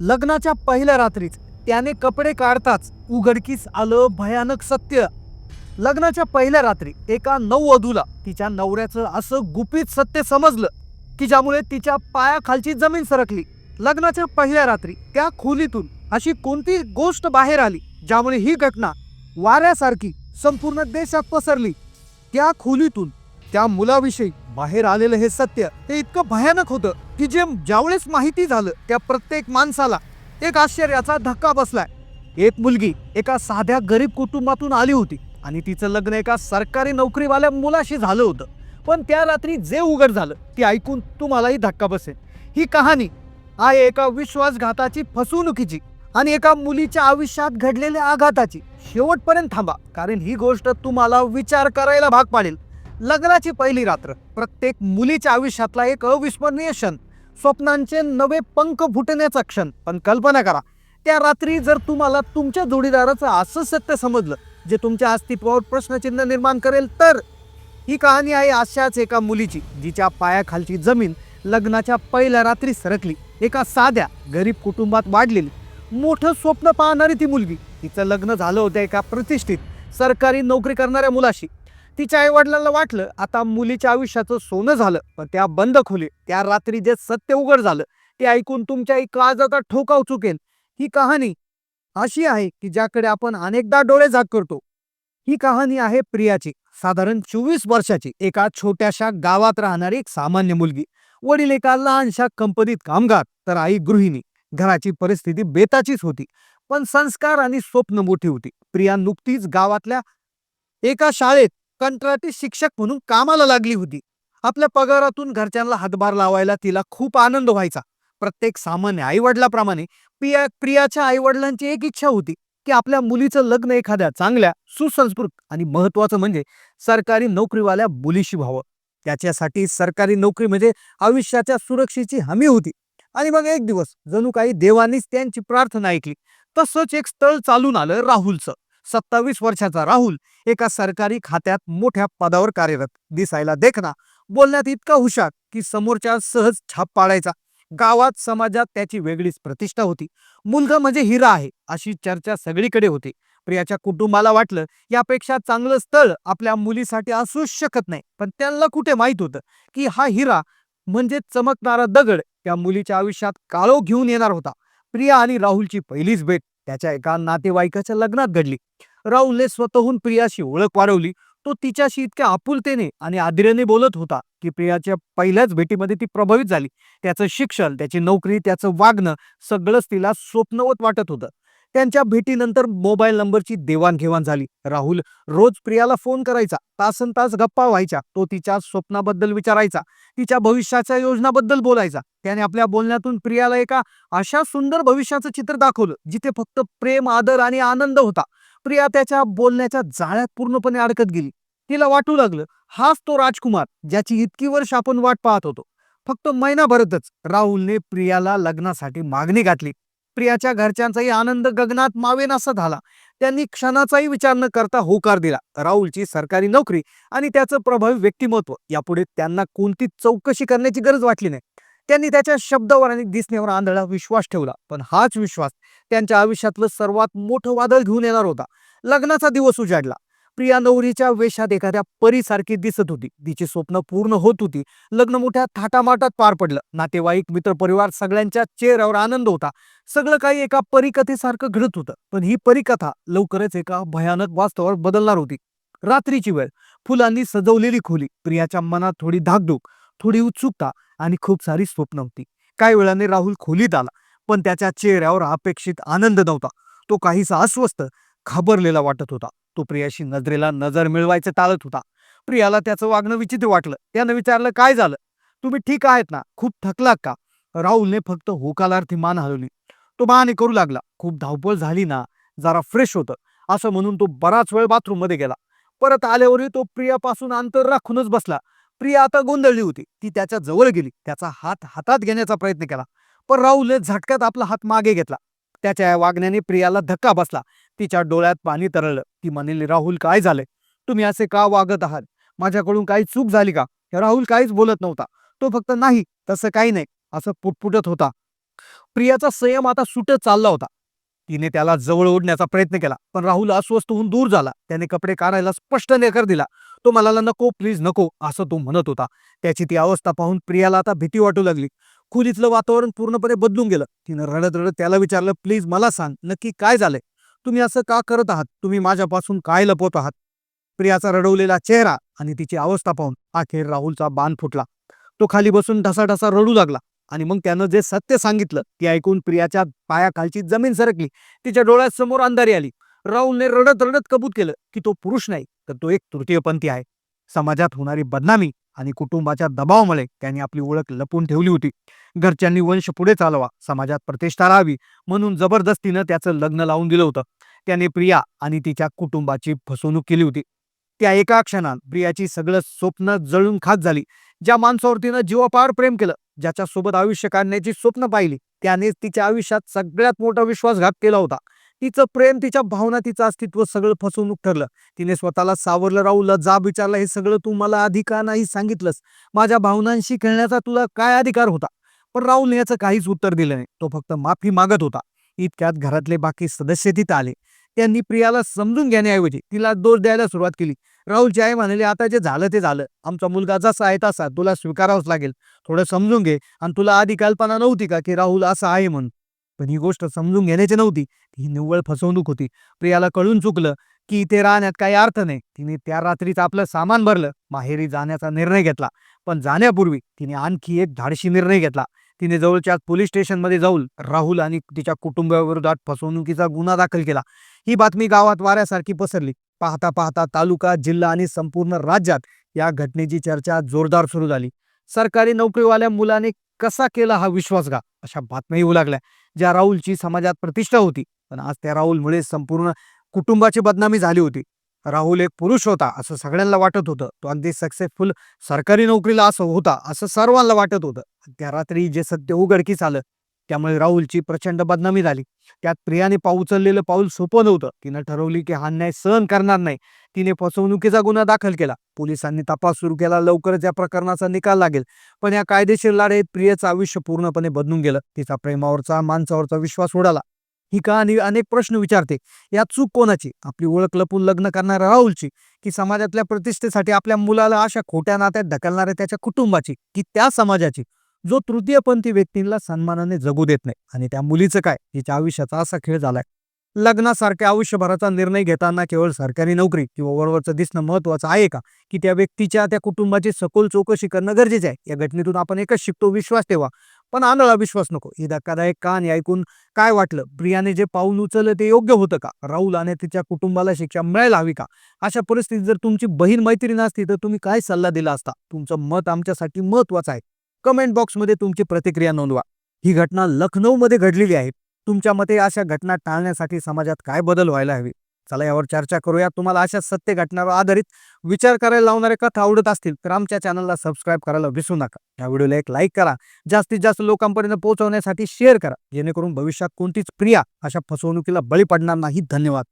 लग्नाच्या पहिल्या रात्रीच त्याने कपडे काढताच उघडकीस आलं भयानक सत्य. लग्नाच्या पहिल्या रात्री एका नववधूला तिच्या नवऱ्याचं असं गुपित सत्य समजलं की ज्यामुळे तिच्या पायाखालची जमीन सरकली. लग्नाच्या पहिल्या रात्री त्या खोलीतून अशी कोणती गोष्ट बाहेर आली ज्यामुळे ही घटना वाऱ्यासारखी संपूर्ण देशात पसरली? त्या खोलीतून त्या मुलाविषयी बाहेर आलेलं हे सत्य हे इतकं भयानक होतं. की जे ज्यावेळेस माहिती झालं त्या प्रत्येक माणसाला एक आश्चर्याचा धक्का बसलाय. एक मुलगी एका साध्या गरीब कुटुंबातून आली होती आणि तिचं लग्न एका सरकारी नोकरीवाल्या मुलाशी झालं होतं. पण त्या रात्री जे उघड झालं ते ऐकून तुम्हालाही धक्का बसेल. ही कहाणी आहे एका विश्वासघाताची फसवणुकीची आणि एका मुलीच्या आयुष्यात घडलेल्या आघाताची. शेवटपर्यंत थांबा कारण ही गोष्ट तुम्हाला विचार करायला भाग पाडेल. लग्नाची पहिली रात्र प्रत्येक मुलीच्या आयुष्यातला एक अविस्मरणीय क्षण. स्वप्नांचे नवे पंख फुटण्याचा क्षण. पण कल्पना करा त्या रात्री जर तुम्हाला तुमच्या जोडीदाराचं असं सत्य समजलं जे तुमच्या अस्तित्वावर प्रश्नचिन्ह निर्माण करेल तर ही कहाणी आहे अशाच एका मुलीची जिच्या पायाखालची जमीन लग्नाच्या पहिल्या रात्री सरकली. एका साध्या गरीब कुटुंबात वाढलेली मोठं स्वप्न पाहणारी ती मुलगी. तिचं लग्न झालं होतं एका प्रतिष्ठित सरकारी नोकरी करणाऱ्या मुलाशी. तिच्या आईवडिलांना वाटलं आता मुलीच्या आयुष्याचं सोनं झालं पण त्या बंद खोली त्या रात्री जे सत्य उघड झालं ते ऐकून तुमच्या काळजाचा ठोकाव चुकेल. ही कहाणी अशी आहे की ज्याकडे आपण अनेकदा डोळे झाक करतो. ही कहाणी आहे प्रियाची साधारण चोवीस वर्षाची. एका छोट्याशा गावात राहणारी एक सामान्य मुलगी. वडील एका लहानशा कंपनीत कामगार तर आई गृहिणी. घराची परिस्थिती बेताचीच होती पण संस्कार आणि स्वप्न मोठी होती. प्रिया नुकतीच गावातल्या एका शाळेत कंत्राटी शिक्षक म्हणून कामाला लागली होती. आपल्या पगारातून घरच्यांना हातभार लावायला तिला खूप आनंद व्हायचा. प्रत्येक सामान्य आईवडिलाप्रमाणे प्रिया प्रियाच्या आईवडिलांची एक इच्छा होती की आपल्या मुलीचं लग्न एखाद्या चांगल्या सुसंस्कृत आणि महत्वाचं म्हणजे सरकारी नोकरीवाल्या मुलीशी व्हावं. त्याच्यासाठी सरकारी नोकरी म्हणजे आयुष्याच्या सुरक्षेची हमी होती. आणि मग एक दिवस जणू काही देवानीच त्यांची प्रार्थना ऐकली. तसंच एक स्थळ चालून आलं राहुलचं. सत्तावीस वर्षाचा राहुल एका सरकारी खात्यात मोठ्या पदावर कार्यरत. दिसायला देखना बोलण्यात इतका हुशार की समोरच्या सहज छाप पाडायचा. गावात समाजात त्याची वेगळीच प्रतिष्ठा होती. मुलगा म्हणजे हिरा आहे अशी चर्चा सगळीकडे होती. प्रियाच्या कुटुंबाला वाटलं यापेक्षा चांगलं स्थळ आपल्या मुलीसाठी असूच शकत नाही. पण त्यांना कुठे माहीत होतं की हा हिरा म्हणजे चमकणारा दगड त्या मुलीच्या आयुष्यात काळो घेऊन येणार होता. प्रिया आणि राहुलची पहिलीच भेट. त्याच्या एका नातेवाईकाच्या लग्नात घडली. राहुलने स्वतःहून प्रियाशी ओळख वाढवली. तो तिच्याशी इतक्या आपुलतेने आणि आदिरेने बोलत होता की प्रियाच्या पहिल्याच भेटीमध्ये ती प्रभावित झाली. त्याचं शिक्षण त्याची नोकरी त्याचं वागणं सगळंच तिला स्वप्नवत वाटत होतं. त्यांच्या भेटीनंतर मोबाईल नंबरची देवाणघेवाण झाली. राहुल रोज प्रियाला फोन करायचा. तासन तास गप्पा व्हायच्या. तो तिच्या स्वप्नाबद्दल विचारायचा. तिच्या भविष्याच्या योजनाबद्दल बोलायचा. त्याने आपल्या बोलण्यातून प्रियाला एका अशा सुंदर भविष्याचं चित्र दाखवलं जिथे फक्त प्रेम आदर आणि आनंद होता. प्रिया त्याच्या बोलण्याच्या जाळ्यात पूर्णपणे अडकत गेली. तिला वाटू लागलं हाच तो राजकुमार ज्याची इतकी वर्ष आपण वाट पाहत होतो. फक्त महिनाभरातच राहुलने प्रियाला लग्नासाठी मागणी घातली. प्रियाच्या घरच्यांचाही आनंद गगनात मावेन असा झाला. त्यांनी क्षणाचाही विचार न करता होकार दिला. राहुलची सरकारी नोकरी आणि त्याचं प्रभावी व्यक्तिमत्व यापुढे त्यांना कोणतीच चौकशी करण्याची गरज वाटली नाही. त्यांनी त्याच्या शब्दावर आणि दिसण्यावर आंधळा विश्वास ठेवला. पण हाच विश्वास त्यांच्या आयुष्यातलं सर्वात मोठं वादळ घेऊन येणार होता. लग्नाचा दिवस उजाडला. प्रिया नवरीच्या वेशात एखाद्या परीसारखी दिसत होती. तिची स्वप्न पूर्ण होत होती. लग्न मोठ्या थाटामाटात पार पडलं. नातेवाईक मित्रपरिवार सगळ्यांच्या चेहऱ्यावर आनंद होता. सगळं काही एका परिकथेसारखं घडत होतं. पण ही परीकथा लवकरच एका भयानक वास्तवावर बदलणार होती. रात्रीची वेळ. फुलांनी सजवलेली खोली. प्रियाच्या मनात थोडी धाकधूक थोडी उत्सुकता आणि खूप सारी स्वप्न होती. काही वेळाने राहुल खोलीत आला पण त्याच्या चेहऱ्यावर अपेक्षित आनंद नव्हता. तो काहीसा अस्वस्थ घाबरलेला वाटत होता. तो प्रियाशी नजरेला नजर मिळवायचं टाळत होता. प्रियाला त्याचं वागणं विचित्र वाटलं. त्यानं विचारलं काय झालं? तुम्ही ठीक आहेत ना? खूप थकलात का? राहुलने फक्त होकालार्थी मान हलवली. तो बहाने करू लागला. खूप धावपळ झाली ना? जरा फ्रेश होतं. असं म्हणून तो बराच वेळ बाथरूममध्ये गेला. परत आल्यावरही तो प्रियापासून अंतर राखूनच बसला. प्रिया आता गोंधळली होती. ती त्याच्याजवळ गेली. त्याचा हात हातात घेण्याचा प्रयत्न केला. पण राहुलने झटक्यात आपला हात मागे घेतला. त्याच्या वागण्याने प्रियाला धक्का बसला. तिच्या डोळ्यात पाणी तरळलं. ती म्हणली राहुल काय झालंय? तुम्ही असे का वागत आहात? माझ्याकडून काही चूक झाली का? राहुल काहीच बोलत नव्हता. तो फक्त नाही तसं काही नाही. असं पुटपुटत होता. प्रियाचा संयम आता सुटत चालला होता. तिने त्याला जवळ ओढण्याचा प्रयत्न केला. पण राहुल अस्वस्थ होऊन दूर झाला. त्याने कपडे काढायला स्पष्ट नेकर दिला. तो म्हणाला नको प्लीज नको असं तो म्हणत होता. त्याची ती अवस्था पाहून प्रियाला आता भीती वाटू लागली. खोलीतलं वातावरण पूर्णपणे बदलून गेलं. तिनं रडत रडत त्याला विचारलं प्लीज मला सांग नक्की काय झालंय? तुम्ही असं का करत आहात? तुम्ही माझ्यापासून काय लपवत आहात? प्रियाचा रडवलेला चेहरा आणि तिची अवस्था पाहून अखेर राहुलचा बाण फुटला. तो खाली बसून ढसाढसा रडू लागला आणि मग त्यानं जे सत्य सांगितलं ते ऐकून प्रियाच्या पायाखालची जमीन सरकली. तिच्या डोळ्यासमोर अंधारी आली. राहुलने रडत रडत कबूत केलं की तो पुरुष नाही तर तो एक तृतीयपंथी आहे. समाजात होणारी बदनामी आणि कुटुंबाच्या दबावामुळे त्यांनी आपली ओळख लपून ठेवली होती. घरच्यांनी वंश पुढे चालवा समाजात प्रतिष्ठा राहावी म्हणून जबरदस्तीनं त्याचं लग्न लावून दिलं होतं. त्याने प्रिया आणि तिच्या कुटुंबाची फसवणूक केली होती. त्या एका क्षणात प्रियाची सगळं स्वप्न जळून खात झाली. ज्या माणसावर तिनं जीवापार प्रेम केलं ज्याच्या सोबत आयुष्य काढण्याची स्वप्न पाहिली त्यानेच तिच्या आयुष्यात सगळ्यात मोठा विश्वासघात केला होता. तिचं प्रेम तिच्या भावना तिचं अस्तित्व सगळं फसवणूक ठरलं. तिने स्वतःला सावरलं राहुलला जाब विचारला हे सगळं तू मला आधी का नाही सांगितलंस. माझ्या भावनांशी खेळण्याचा तुला काय अधिकार होता? पण राहुलने याचं काहीच उत्तर दिलं नाही. तो फक्त माफी मागत होता. इतक्यात घरातले बाकी सदस्य तिथं आले. त्यांनी प्रियाला समजून घेण्याऐवजी तिला दोष द्यायला सुरुवात केली. राहुलची आई म्हणाले आता जे झालं ते झालं. आमचा मुलगा जसा आहे तसा. तुला स्वीकारावंच लागेल. थोडं समजून घे. आणि तुला आधी कल्पना नव्हती का की राहुल असा आहे म्हणून? पण ही गोष्ट समजून घेण्याची नव्हती. ही निव्वळ फसवणूक होती. प्रियाला कळून चुकलं की इथे राहण्यात काही अर्थ नाही. तिने त्या रात्रीच आपलं सामान भरलं. माहेरी जाण्याचा निर्णय घेतला. पण जाण्यापूर्वी तिने आणखी एक धाडशी निर्णय घेतला. तिने जवळच्या पोलीस स्टेशनमध्ये जाऊन राहुल आणि तिच्या कुटुंबाविरोधात फसवणुकीचा गुन्हा दाखल केला. ही बातमी गावात वाऱ्यासारखी पसरली. पाहता पाहता तालुका जिल्हा आणि संपूर्ण राज्यात या घटनेची चर्चा जोरदार सुरू झाली. सरकारी नोकरीवाल्या मुलाने कसा केला हा विश्वासघात अशा बातम्या येऊ लागल्या ज्या राहुलची समाजात प्रतिष्ठा होती. पण आज त्या राहुलमुळे संपूर्ण कुटुंबाची बदनामी झाली होती. राहुल एक पुरुष होता असं सगळ्यांना वाटत होतं. तो अगदी सक्सेसफुल सरकारी नोकरीला असं होता असं सर्वांना वाटत होतं. त्या रात्री जे सत्य उघडकीस आलं त्यामुळे राहुलची प्रचंड बदनामी झाली. त्यात प्रियाने पाऊ उचललेलं पाऊल सोपं नव्हतं. तिनं ठरवली की हा न्याय सहन करणार नाही. तिने फसवणुकीचा गुन्हा दाखल केला. पोलिसांनी तपास सुरू केला. लवकरच या प्रकरणाचा निकाल लागेल. पण या कायदेशीर लढाईत प्रियेचं आयुष्य पूर्णपणे बदलून गेलं. तिचा प्रेमावरचा माणसावरचा विश्वास उडाला. ही कहाणी अनेक प्रश्न विचारते. यात चूक कोणाची? आपली ओळख लपून लग्न करणाऱ्या राहुलची? की समाजातल्या प्रतिष्ठेसाठी आपल्या मुलाला अशा खोट्या नात्यात ढकलणाऱ्या त्याच्या कुटुंबाची? की त्या समाजाची? जो तृतीयपंथी व्यक्तींना सन्मानाने जगू देत नाही. आणि त्या मुलीचं काय? तिच्या आयुष्याचा असा खेळ झालाय. लग्नासारख्या आयुष्यभराचा निर्णय घेताना केवळ सरकारी नोकरी किंवा वरवरचं दिसणं महत्वाचं आहे का? की त्या व्यक्तीच्या त्या कुटुंबाची सखोल चौकशी करणं गरजेचं आहे? या घटनेतून आपण एकच शिकतो विश्वास ठेवा. पण आंधळा विश्वास नको. ही धक्कादायक कान ऐकून काय वाटलं? प्रियाने जे पाऊल उचललं ते योग्य होतं का? राहुल आणि तिच्या कुटुंबाला शिक्षा मिळायला हवी का? अशा परिस्थितीत जर तुमची बहीण मैत्रीण असती तर तुम्ही काय सल्ला दिला असता? तुमचं मत आमच्यासाठी महत्वाचं आहे. कमेंट बॉक्समध्ये तुमची प्रतिक्रिया नोंदवा. ही घटना लखनौमध्ये घडलेली आहे. तुमच्या मते अशा घटना टाळण्यासाठी समाजात काय बदल व्हायला हवे? चला यावर चर्चा करूया. तुम्हाला अशा सत्य घटनावर आधारित विचार करायला लावणाऱ्या कथा आवडत असतील तर आमच्या चॅनलला सबस्क्राईब करायला विसरू नका. या व्हिडिओला एक लाईक करा. जास्तीत जास्त लोकांपर्यंत पोहोचवण्यासाठी शेअर करा. जेणेकरून भविष्यात कोणतीच प्रिया अशा फसवणुकीला बळी पडणार नाही. धन्यवाद.